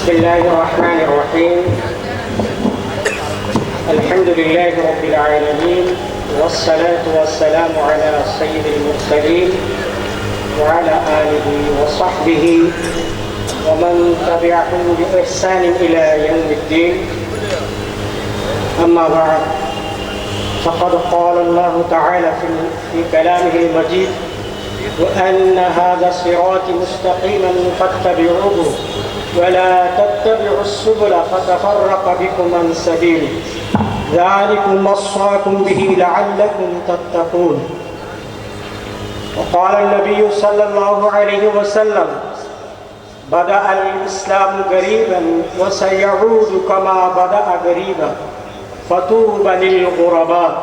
بسم الله الرحمن الرحيم. الحمد لله رب العالمين والصلاة والسلام على سيد المرسلين وعلى آله وصحبه ومن تبعهم بإحسان إلى يوم الدين. أما بعد فقد قال الله تعالى في في كلامه المجيد وأن هذا صراط مستقيما فاتبعوه ولا تتبعوا السبل فتفرق بكم عن سبيله ذلكم وصاكم به لعلكم تتقون. وقال النبي صلى الله عليه وسلم بدأ الإسلام قريبا وسيعود كما بدأ قريبا فطوبى للغرباء.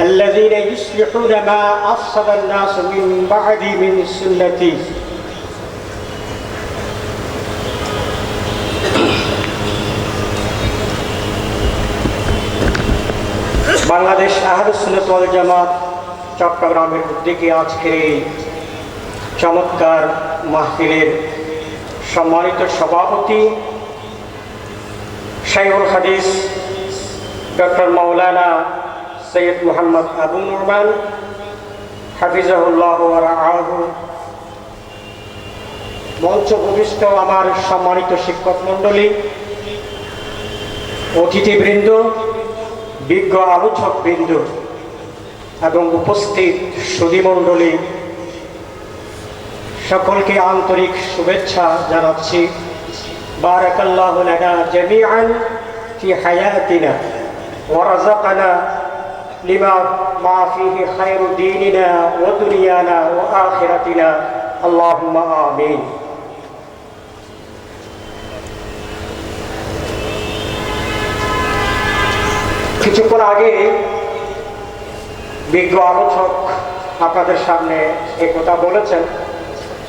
الذين يصلحون ما أفسد الناس من بعد من سنتي. বাংলাদেশ আহরুসুল্লাত জামাত চট্টগ্রামের উদ্যোগে আজকের এই চমৎকার মাহফিলের সম্মানিত সভাপতি শাইহুল হাদিস, ডক্টর মৌলানা সৈয়দ মোহাম্মদ আবু নুরমান, হাফিজাহুল্লাহ আহু মঞ্চ ভূমিষ্ঠ আমার সম্মানিত শিক্ষক মণ্ডলী, অতিথিবৃন্দ বিজ্ঞ আলোচক বৃন্দ এবং উপস্থিত সুধীমণ্ডলী, সকলকে আন্তরিক শুভেচ্ছা জানাচ্ছি। বারাকাল্লাহু লানা জামিআন ফি হায়াতিনা ওয়ারাযাকানা লিমা মা ফিহি খায়রু দীনিনা ওয়া দুনিয়ানা ওয়া আখিরাতিনা। আল্লাহুম্মা আমিন। কিছুক্ষণ আগে বিজ্ঞ আলোচক আপনাদের সামনে এ কথা বলেছেন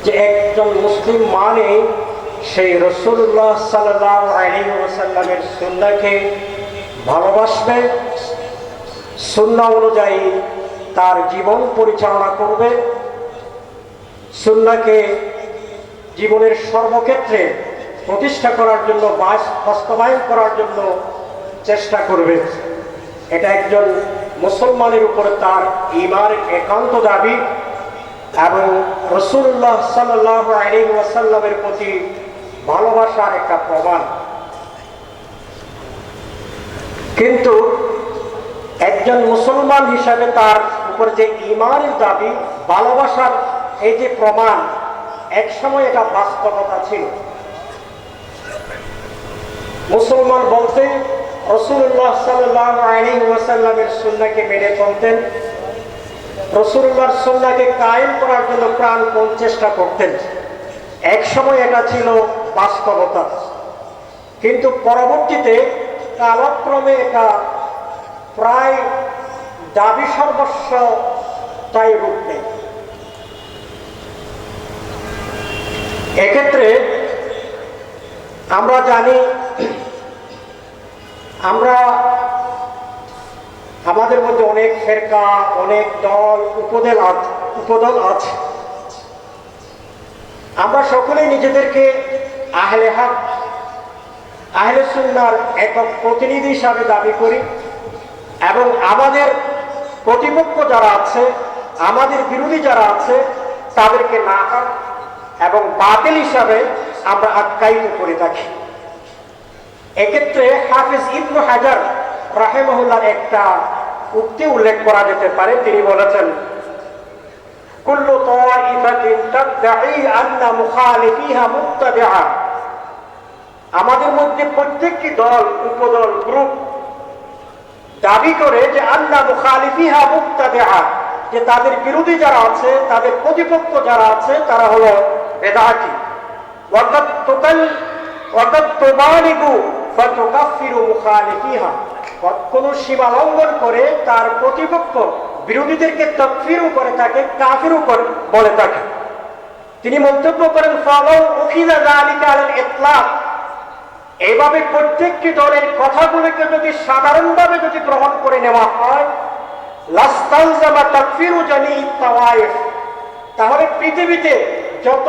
যে একজন মুসলিম মানে সেই রসুল্লাহ ওসাল্লামের সুন্নাকে ভালোবাসবে, সুন্না অনুযায়ী তার জীবন পরিচালনা করবে সুন্নাকে জীবনের সর্বক্ষেত্রে প্রতিষ্ঠা করার জন্য বাস বাস্তবায়ন করার জন্য চেষ্টা করবে। এটা একজন মুসলমানের উপর তার ইমার একান্ত দাবি এবং রসুল্লাহ সাল্লাহ প্রতি ভালোবাসার একটা প্রমাণ। কিন্তু একজন মুসলমান হিসাবে তার উপর যে ইমানের দাবি, ভালোবাসার এই যে প্রমাণ এক সময় এটা বাস্তবতা ছিল। মুসলমান বলতে রসুল্লাহ সাল্লাহ আলী ওয়াসাল্লামের সুন্নাকে মেনে চলতেন। রসুল্লাহর সন্নাকে কায়েম করার জন্য প্রাণপণ চেষ্টা করতেন? এক সময় এটা ছিল বাস্তবতা। কিন্তু পরবর্তীতে কালক্রমে এটা প্রায় দাবি সর্বস্ব তাই রূপ। নেই এক্ষেত্রে আমরা জানি আমরা আমাদের মধ্যে অনেক ফেরকা, অনেক দল, উপদল আছে উপদল আছে। আমরা সকলেই নিজেদেরকে আহলে হাক, আহলে সুন্নার একক প্রতিনিধি হিসাবে দাবি করি এবং আমাদের প্রতিপক্ষ যারা আছে, আমাদের বিরোধী যারা আছে, তাদেরকে না এবং বাতিল হিসাবে আমরা আখ্যায়িত করে থাকি। এক্ষেত্রে হাফিজ ইবনু হাজার রাহেমহুল্লার একটা উক্তি উল্লেখ করা যেতে পারে। তিনি বলেছেন, কুল্লু তাইফাতিন তাদঈ আন্না মুখালিফিহা মুত্তাবিআ। আমাদের মধ্যে প্রত্যেকটি দল, উপদল, গ্রুপ দাবি করে যে আন্না মুখালিফিহা মুত্তাবিআ, যে তাদের বিরোধী যারা আছে, তাদের প্রতিপক্ষ যারা আছে, তারা হলো বেদাতি। ওয়াকাত তুকাল ওয়াকাত তুবালিগু সীমা লঙ্ঘন করে তার প্রতিপক্ষ বিরোধীদেরকে তকফিরও করে থাকে কাফিরও বলে থাকে। তিনি মন্তব্য করেন এইভাবে প্রত্যেকটি দলের কথাগুলোকে যদি সাধারণভাবে যদি গ্রহণ করে নেওয়া হয় তাহলে পৃথিবীতে যত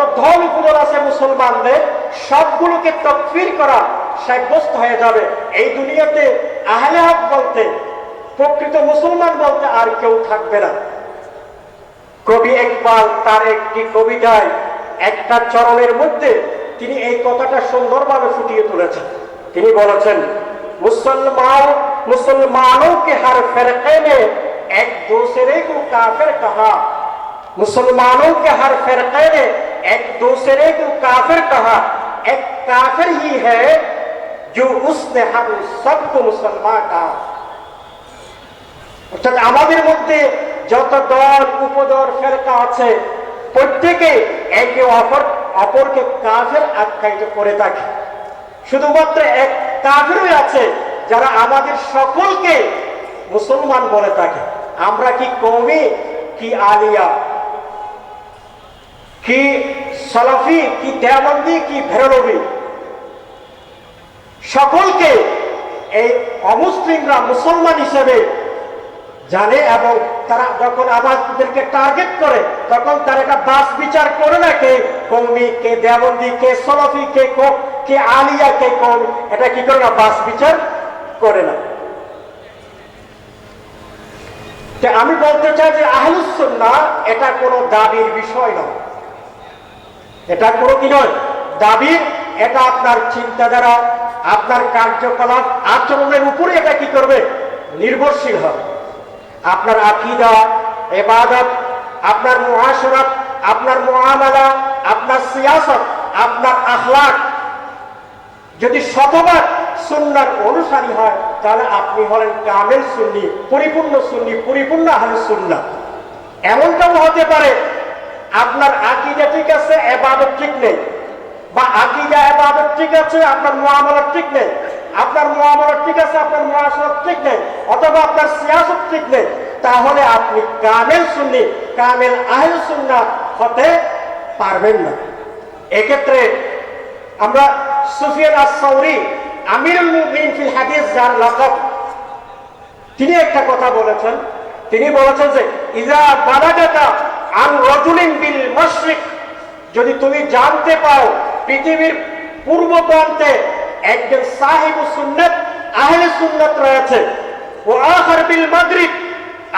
উপদল আছে মুসলমানদের, সবগুলোকে তকফির করা সাব্যস্ত হয়ে যাবে। এই দুনিয়াতে আহলে হক বলতে, প্রকৃত মুসলমান বলতে আর কেউ থাকবে না। কবি একবার তার একটি কবিতায় একটা চরণের মধ্যে তিনি এই কথাটা সুন্দরভাবে ফুটিয়ে তুলেছেন। তিনি বলেছেন, মুসলমান, মুসলমানও কে হার ফের কেনে এক দোষের কাফের কাহা। মুসলমানও কে হার ফের কেনে এক দোষের কাফের কাহা। এক কাফের হি काफिर কেউ উসনে হারু সব মুসলমান অর্থাৎ আমাদের মধ্যে যত দল, উপদল, ফেরকা আছে, প্রত্যেকে একে অপর, অপরকে কাফের আখ্যায়িত করে থাকে। শুধুমাত্র এক কাফেরই আছে যারা আমাদের সকলকে মুসলমান বলে থাকে। আমরা কি কৌমি কি আলিয়া? কি সালাফি? কি দেয়াবন্দি কি ভেরলবি সকলকে এই অমুসলিমরা মুসলমান হিসেবে জানে এবং তারা যখন আমাদেরকে টার্গেট করে, তখন তারা একটা বাস বিচার করে না কে কৌমি, কে দেবন্দি কে সলফি, কে কো- আলিয়া, কে কম? এটা কি করে না, বাস বিচার করে না? আমি বলতে চাই যে আহলুসুন্না এটা কোনো দাবির বিষয় নয়। এটা কোনো কি নয়? দাবির এটা আপনার চিন্তাধারা আপনার কার্যকলাপ আচরণের উপরে এটা কি করবে? নির্ভরশীল হবে। আপনার আকিদা, এবাদত, আপনার মহাসরত আপনার মহামালা আপনার সিয়াসত, আপনার আখলাক যদি শতবার সুন্নার অনুসারী হয়, তাহলে আপনি হলেন কামেল সুন্নি, পরিপূর্ণ সুন্নি, পরিপূর্ণ আহলে সুন্না এমনটাও হতে পারে, আপনার আকিদা ঠিক আছে, এবাদত ঠিক নেই। বা আকিদা এবাদত ঠিক আছে, আপনার মুআমালাত ঠিক নেই। আপনার মুআমালাত ঠিক আছে, আপনার মুআশারাত ঠিক নেই, অথবা আপনার সিয়াসত ঠিক নেই। তাহলে আপনি কামেল সুন্নি, কামেল আহলে সুন্নাহ হতে পারবেন না। এক্ষেত্রে আমরা সুফিয়ান আস-সাউরি, আমিরুল মুমিনিন ফিল হাদিস যার লকব, তিনি একটা কথা বলেছেন। তিনি বলেছেন যে ইজা বালাগাতা আন রাজুলিন বিল মাশরিক। যদি তুমি জানতে পাও পৃথিবীর পূর্ব প্রান্তে একজন সাহেব সুন্নাত, আহলে সুন্নাত রয়েছে। ও আখার বিল মাগরিব,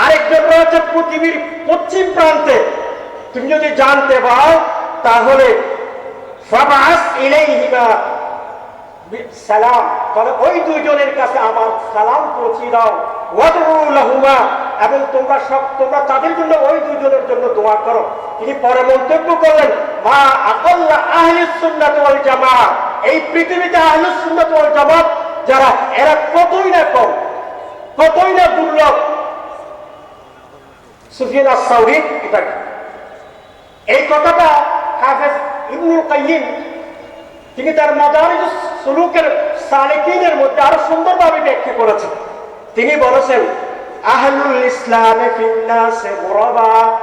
আরেকজন রয়েছে পৃথিবীর পশ্চিম প্রান্তে। তুমি যদি জানতে পাও তাহলে ফাবাস ইলাইহিমা সালাম, তাহলে ওই দুইজনের কাছে আমার সালাম পৌঁছে দাও। ওয়াদউ লাহুমা। এবং তোমরা সব তোমরা তাদের জন্য ওই দুজনের জন্য দোয়া করো। তিনি পরে মন্তব্য করলেন, মা আকাল্লা আহলিস সুন্নাত ওয়াল জামাত এই পৃথিবীতে আহলিস সুন্নাত ওয়াল জামাত, যারা, এরা কতই না কম, কতই না দুর্লভ। সুফিয়ান আস-সাউরি, এটা এই কথাটা হাফেজ ইবনুল কাইয়িম, তিনি তার মাদারিজ সুলুকের সালেকিনের মধ্যে আরও সুন্দরভাবে ব্যাখ্যা করেছেন। তিনি বলেছেন আহলুল ইসলামে ফিন্নাসে গুরাবা।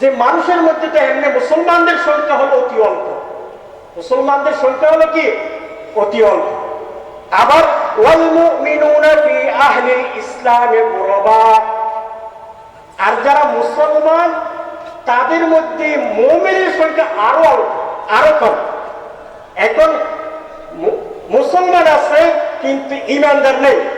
যে মানুষের মধ্যে তো এমনি মুসলমানদের সংখ্যা হলো অতি অল্প। মুসলমানদের সংখ্যা হলো কি? অতি অল্প। আবার ওয়াল মুমিনুনা ফি আহলিল ইসলামে গুরাবা। আর যারা মুসলমান, তাদের মধ্যে মোমেনের সংখ্যা আরও অল্প, আরও কম। এখন মুসলমান আছে, কিন্তু ইমানদার নেই।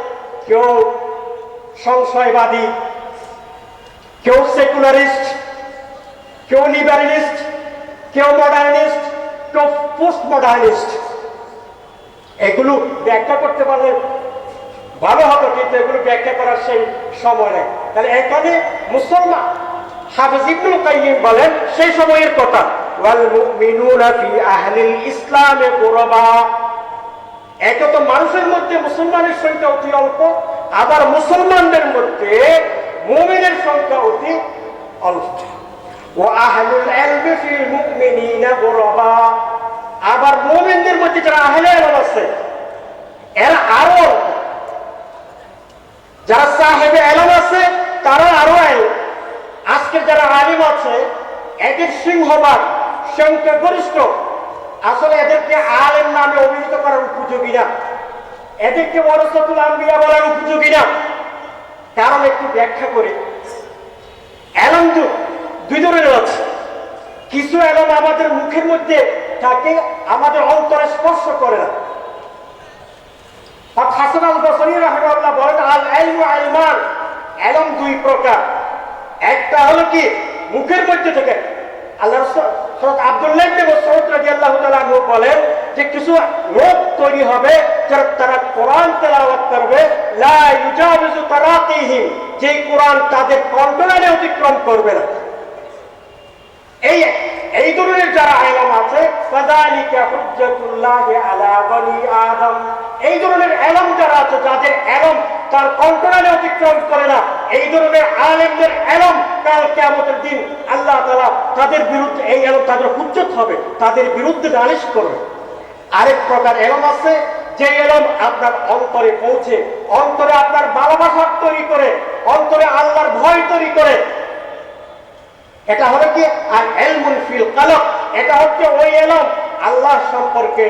কেউ সংশয়বাদী, কেউ সেকুলারিস্ট, কেউ লিবারেলিস্ট, কেউ মডার্নিস্ট, কেউ পোস্ট মডার্নিস্ট এগুলো ব্যাখ্যা করতে পারলে ভালো হতো কিন্তু এগুলো ব্যাখ্যা করার সেই সময় নেই। তাহলে এখানে মুসলমান হাফিজ ইবনুল বলেন, সেই সময়ের কথা, ওয়াল মুমিনুনা ফি আহলিল ইসলামে একে তো মানুষের মধ্যে মুসলমানের সংখ্যা অতি অল্প, আবার মুসলমানদের মধ্যে মুমিনের সংখ্যা অতি অল্প। ও আহলুল ইলমি ফিল মুমিনিনা গুরাবা। যারা আহলে আলম আছে, এরা আরও অল্প। যারা সাহেবে আলম আছে তারা আরও আলম আজকে যারা আলিম আছে, এদের সিংহভাগ সংখ্যাগরিষ্ঠ। আসলে এদেরকে আলেম নামে অভিহিত করার উপযোগী না। এদেরকে ওরসতুল আম্বিয়া বলার উপযোগী না। কারণ একটু ব্যাখ্যা করে। এলম দু- দুই ধরনের আছে। কিছু এলম আমাদের মুখের মধ্যে থাকে আমাদের অন্তরে স্পর্শ করে না। হাসান আল বসরি রাহমাল্লাহ বলেন আল এলম দুই প্রকার। একটা হলো কি, মুখের মধ্যে থেকে। আল্লাহ আব্দুল্লাহ ইবনে মাসউদ রাদিয়াল্লাহু তাআলা আনহু বলেন যে কিছু লোক তৈরি হবে যারা তারা কোরআন তেলাওয়াত করবে। যে কোরআন তাদের কন্ট্রোলে অতিক্রম করবে না। এই এই ধরনের যারা আলম আছে এই ধরনের আলম যারা আছে, যাদের আলম তার কন্ট্রোলে অতিক্রম করে না। এই ধরনের আলেমদের এলম কাল কিয়ামতের দিন আল্লাহ তাআলা তাদের বিরুদ্ধে এই এলম তাদের হুজ্জত হবে, তাদের বিরুদ্ধে নালিশ করবে। আরেক প্রকার এলম আছে, যে এলম আপনার অন্তরে পৌঁছে, অন্তরে আপনার ভালোবাসা তৈরি করে, অন্তরে আল্লাহর ভয় তৈরি করে। এটা হলো কি? আর এলমুল ফিল কালক এটা হচ্ছে ওই এলম আল্লাহ সম্পর্কে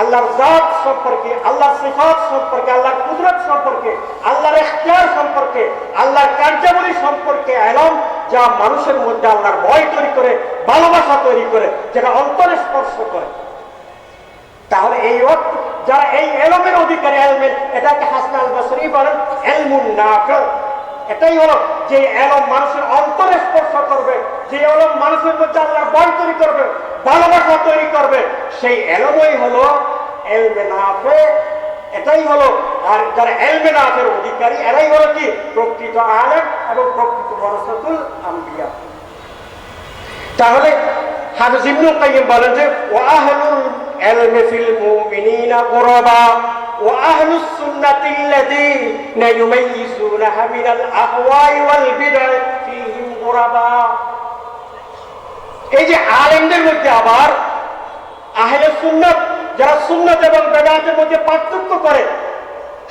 আল্লাহর জাত সম্পর্কে, আল্লাহর সিফাত সম্পর্কে, আল্লাহর কুদরত সম্পর্কে, আল্লাহর এখতিয়ার সম্পর্কে, আল্লাহর কার্যাবলী সম্পর্কে এলম যা মানুষের মধ্যে আল্লাহর ভয় তৈরি করে, ভালোবাসা তৈরি করে, যেটা অন্তরে স্পর্শ করে। তাহলে এই অর্থ যারা এই এলমের অধিকারী, এলমের, এটাকে হাসন আল বসরি বলেন, এলমুন নাফে এটাই হলো যে এলম মানুষের অন্তরে স্পর্শ করবে, যে এলম মানুষের মধ্যে আল্লাহর ভয় তৈরি করবে, ভালোবাসা তৈরি করবে, সেই এলমই হলো এলমে নাফে এটাই হলো, আর যারা এলমে নাফের অধিকারী, এরাই হলো কি? প্রকৃত আলেম এবং প্রকৃত বরসতুল আম্বিয়া। তাহলে হাফিজ ইবনে কাইয়িম বলেন যে ওয়াহলুল ইলমি ফিল মুমিনিনা গুরাবা। সুন্নাতি আল্লাযীনা ইউমাইয়িজুনাহা মিনাল আহওয়াই ওয়াল বিদআ ফীহিম গুরাবা এই যে আলেমদের মধ্যে আবার আহলে সুন্নাত, যারা সুন্নাত এবং বেদাতের মধ্যে পার্থক্য করে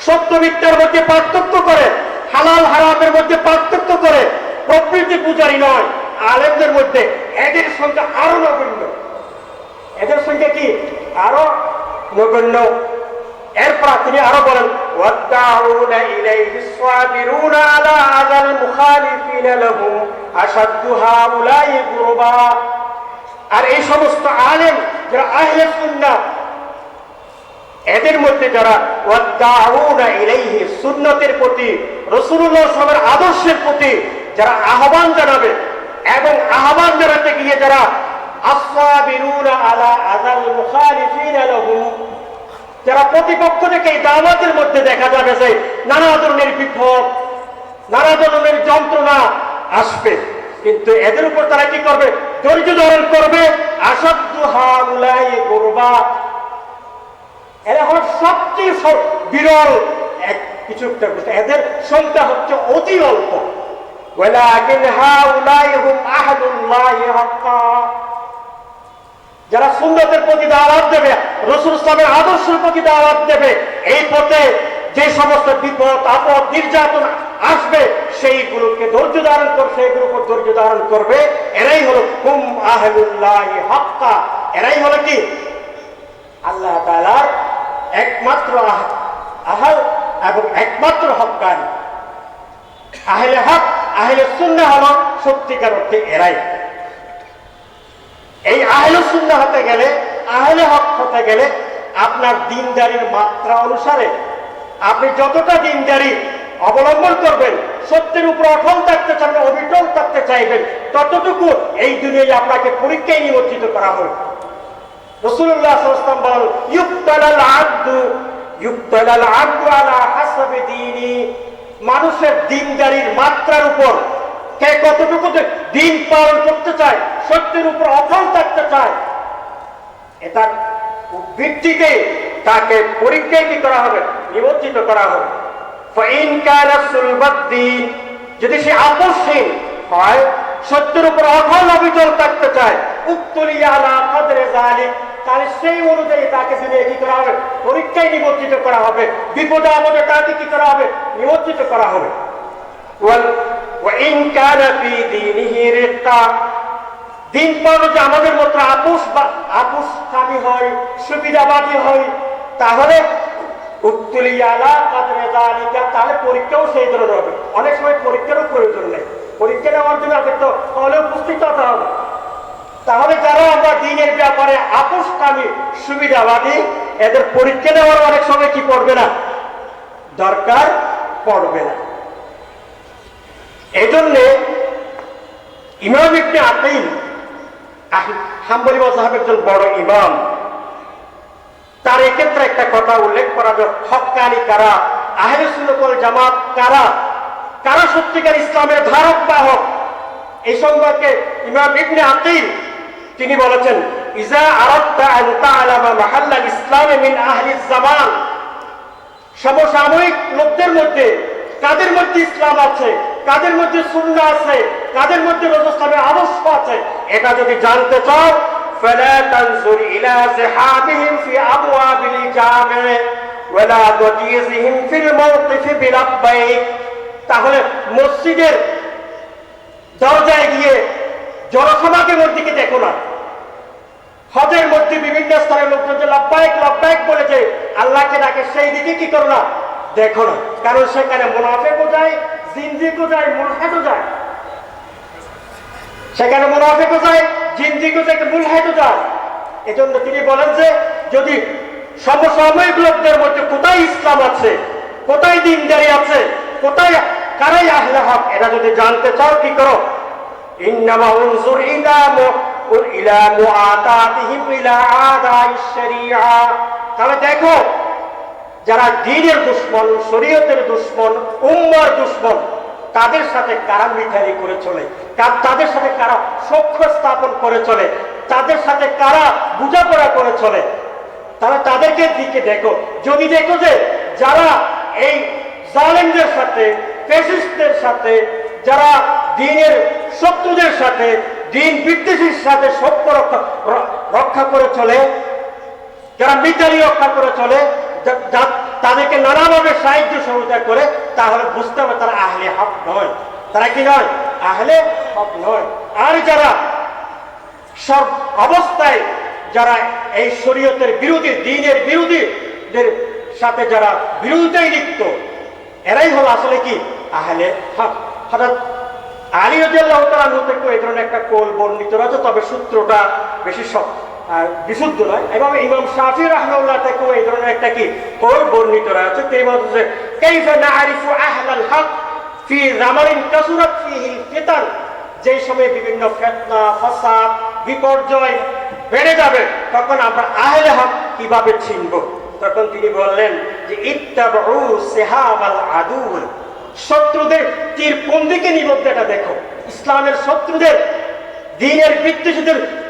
সত্য মিথ্যার মধ্যে পার্থক্য করে, হালাল হারামের মধ্যে পার্থক্য করে, প্রকৃতি পূজারী নয়, আলেমদের মধ্যে এদের সংখ্যা আরও নগণ্য। এদের সংখ্যা কি? আরও নগণ্য। এরপর তিনি আরও বলেন ওয়াদ্দাউনা ইলাইহি সাবিরুনা আলা আযাল মুখালিফিনা লাহুম আশাদ্দু হাউলাই গুরবা। আর এই সমস্ত আলেম যারা আহলে সুন্নাহ, এদের মধ্যে যারা ওয়াদ্দাউনা ইলাইহি সুন্নতের প্রতি, রাসূলুল্লাহ সাল্লাল্লাহু আদর্শের প্রতি যারা আহ্বান জানাবে এবং আহ্বান জানাতে গিয়ে যারা আসসাবিরুনা আলা আযাল মুখালিফিনা লাহুম যারা প্রতিপক্ষ থেকে এই দাওয়াতের মধ্যে দেখা যাবে যে নানা ধরনের বিক্ষোভ, নানা ধরনের যন্ত্রণা আসবে। কিন্তু এদের উপর তারা কি করবে? ধৈর্য ধারণ করবে। গোরবা। এরা হল সবচেয়ে বিরল এক কিছু একটা এদের সংখ্যা হচ্ছে অতি অল্প। ওয়ালাকিন হাউলাই হুম আহাদুল্লাহি যারা সুন্নতের প্রতি দাওয়াত দেবে, রসুল ইসলামের আদর্শের প্রতি দাওয়াত দেবে, এই পথে যে সমস্ত বিপদ, আপদ, নির্যাতন আসবে, সেইগুলোকে ধৈর্য ধারণ করবে সেইগুলোর ধৈর্য ধারণ করবে। এরাই হলো কুম আহলুল্লাহ এরাই হলো কি? আল্লাহ তাআলার একমাত্র আহ- আহাল এবং একমাত্র হক্কানি আহলে হক, আহলে সুন্নাহ হলো সত্যিকার অর্থে এরাই। এই আহলে সুন্নাহ হতে গেলে, আহলে হক হতে গেলে আপনার দিনদারির মাত্রা অনুসারে আপনি যতটা দিনদারি অবলম্বন করবেন, সত্যের উপর অটল থাকতে চান অবিটল থাকতে চাইবেন, ততটুকু এই দুনিয়ায় আপনাকে পরীক্ষায় নিমজ্জিত করা হবে। আব্দু মানুষের দিনদারির মাত্রার উপর কে কতটুকু দিন পালন করতে চায়, সত্যের উপর অটল থাকতে চায়, এটা ভিত্তিতে তাকে পরীক্ষায় কি করা হবে, নিমজ্জিত করা হবে। যদি সে আপোষহীন হয়, সত্যের উপর অটল অবিচল থাকতে চায় তাহলে সেই অনুযায়ী তাকে দিনে কি করা হবে? পরীক্ষায় নিমজ্জিত করা হবে, বিপদে আপদে তাকে কি করা হবে? নিমজ্জিত করা হবে। দিন পর্ব যে আমাদের মতো আপোষ বা আপোষকামী হয়, সুবিধাবাদী হয়, তাহলে উত্তুলিয়ালা তাহলে পরীক্ষাও সেই ধরনের হবে। অনেক সময় পরীক্ষারও প্রয়োজন নেই। পরীক্ষা নেওয়ার জন্য আপনি তো তাহলে উপস্থিত হতে হবে। তাহলে যারা আমরা দিনের ব্যাপারে আপোষকামী, সুবিধাবাদী, এদের পরীক্ষা নেওয়ার অনেক সময় কি পড়বে না? দরকার পড়বে না। এই জন্যে ইমাম ইবনে আকিল হাম্বলি মজাহের একজন বড় ইমাম, তার এক্ষেত্রে একটা কথা উল্লেখ করা যায় হকানি কারা সুন্নাত জামাত কারা কারা সত্যিকার ইসলামের ধারক বাহক এই সম্পর্কে ইমাম ইবনে আকিল তিনি বলেছেন, ইজা আরাদতা আন তা'লামা মাহাল্লাল ইসলামে মিন আহলি জামান। সমসাময়িক লোকদের মধ্যে, কাদের মধ্যে ইসলাম আছে? কাদের মধ্যে সুন্নাহ আছে কাদের মধ্যে রজস্লামের আদর্শ আছে এটা যদি জানতে চাও فلا تنظر إلى زحامهم في أبواب الجامع ولا تجيزهم في الموقف بلبيك তাহলে মসজিদের দরজায় গিয়ে জনসমাগমের দিকে দেখো না হজের মধ্যে বিভিন্ন স্তরের লোকজন যে লব্বাইক লব্বাইক বলেছে আল্লাহকে ডাকে সেই দিকে কি করো না দেখো না কারণ সেখানে মুনাফেকও যায় যায়। সেখানে মুনাফেকও যায় এজন্য তিনি বলেন যে, যদি সমসাময়িক লোকদের মধ্যে কোথায় ইসলাম আছে, কোথায় দিনদারি আছে, কোথায় কারাই আহলে হক এটা যদি জানতে চাও, কি করো? উনজুর ইলা তাহলে দেখো যারা দিনের দুশ্মন, শরীয়তের দুশ্মন, উম্মার দুশ্মন, তাদের সাথে কারা মিঠারি করে চলে? তাদের সাথে কারা সখ্য স্থাপন করে চলে? তাদের সাথে কারা বোঝাপড়া করে চলে? তারা তাদেরকে দিকে দেখো। যদি দেখো যে যারা এই জালেমদের সাথে ফেসিস্টদের সাথে, যারা দিনের শত্রুদের সাথে, দিন বিদ্বেষীর সাথে সত্য রক্ষা রক্ষা করে চলে, যারা মিতালি রক্ষা করে চলে তাদেরকে নানাভাবে সাহায্য সহযোগিতা করে, তাহলে বুঝতে হবে তারা আহলে হক নয়। তারা কি নয়? আহলে হক নয়। আর যারা সব অবস্থায় যারা এই শরীয়তের বিরোধী, দিনের বিরোধীদের সাথে যারা বিরোধিতায় লিপ্ত, এরাই হলো আসলে কি? আহলে হক। হঠাৎ আলী রাজিয়াল্লাহ তাআলা থেকে এই ধরনের একটা কোল বর্ণিত রয়েছে, তবে সূত্রটা বেশি সব আহ, বিশুদ্ধ নয় এবং ইমাম শাফি রাহমাহুল্লাহ থেকেও এই ধরনের একটা কি কোল বর্ণিত রয়েছে। তিনি বলছে কাইফা নাআরিফু আহলাল হক ফি জামানিন কাসুরাত ফিহিল ফিতান। যেই সময় বিভিন্ন ফেতনা ফাসাদ বিপর্যয় বেড়ে যাবে তখন আমরা আহলে হক কীভাবে চিনব? তখন তিনি বললেন যে ইত্তাবউ সিহাবাল আদুল শত্রুদের তীর কোন দিকে নিবদ্ধ এটা দেখো। ইসলামের শত্রুদের দিনের বিদ্বেষীদের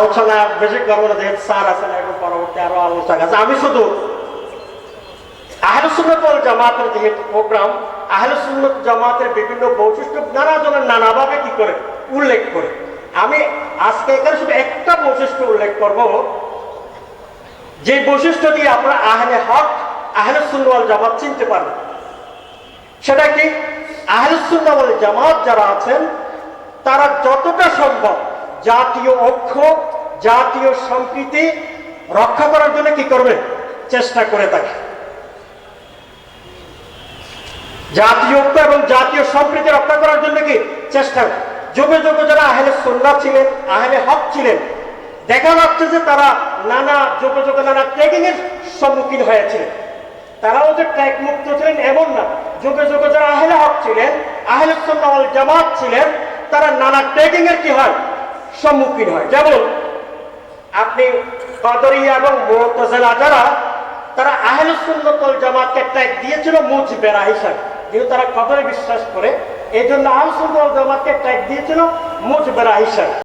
আলোচনা বেশি করব না, যেহেতু স্যার আছেন, এখন পরবর্তী আরও আলোচনা আছে। আমি শুধু আহলুসুন্নত ওয়াল জামাতের যেহেতু প্রোগ্রাম, আহলুসুন্নত জামাতের বিভিন্ন বৈশিষ্ট্য নানা জনের নানাভাবে কি করে উল্লেখ করে। আমি আজকে এখানে শুধু একটা বৈশিষ্ট্য উল্লেখ করব। যে বৈশিষ্ট্য দিয়ে আপনারা আহলে হক ওয়াল জামাত চিনতে পারবেন। সেটা কি? ওয়াল জামাত যারা আছেন, তারা যতটা সম্ভব জাতীয় ঐক্য, জাতীয় সম্প্রীতি রক্ষা করার জন্য কি করবে? চেষ্টা করে থাকে জাতীয় ঐক্য এবং জাতীয় সম্প্রীতি রক্ষা করার জন্য কি চেষ্টা যুগে যুগে যারা আহলে সন্না ছিলেন, আহলে হক ছিলেন, দেখা যাচ্ছে যে তারা নানা, যুগে যুগে নানা ট্রেকিং এর সম্মুখীন হয়েছিলেন। তারাও যে ট্র্যাক মুক্ত ছিলেন এমন না। যুগে যুগে যারা আহলে হক ছিলেন, আহলে সন্না ওয়াল জামাত ছিলেন, তারা নানা ট্রেকিং এর কি হয়? সম্মুখীন হয়। যেমন, আপনি কদরিয়া এবং মোতজেলা যারা, তারা আহলে জামাতকে ট্যাগ দিয়েছিল মুজবেরা হিসাবে। যেহেতু তারা কদরে বিশ্বাস করে এই জন্য আহলে জামাতকে ট্যাগ দিয়েছিল মুজ বেড়া হিসাবে।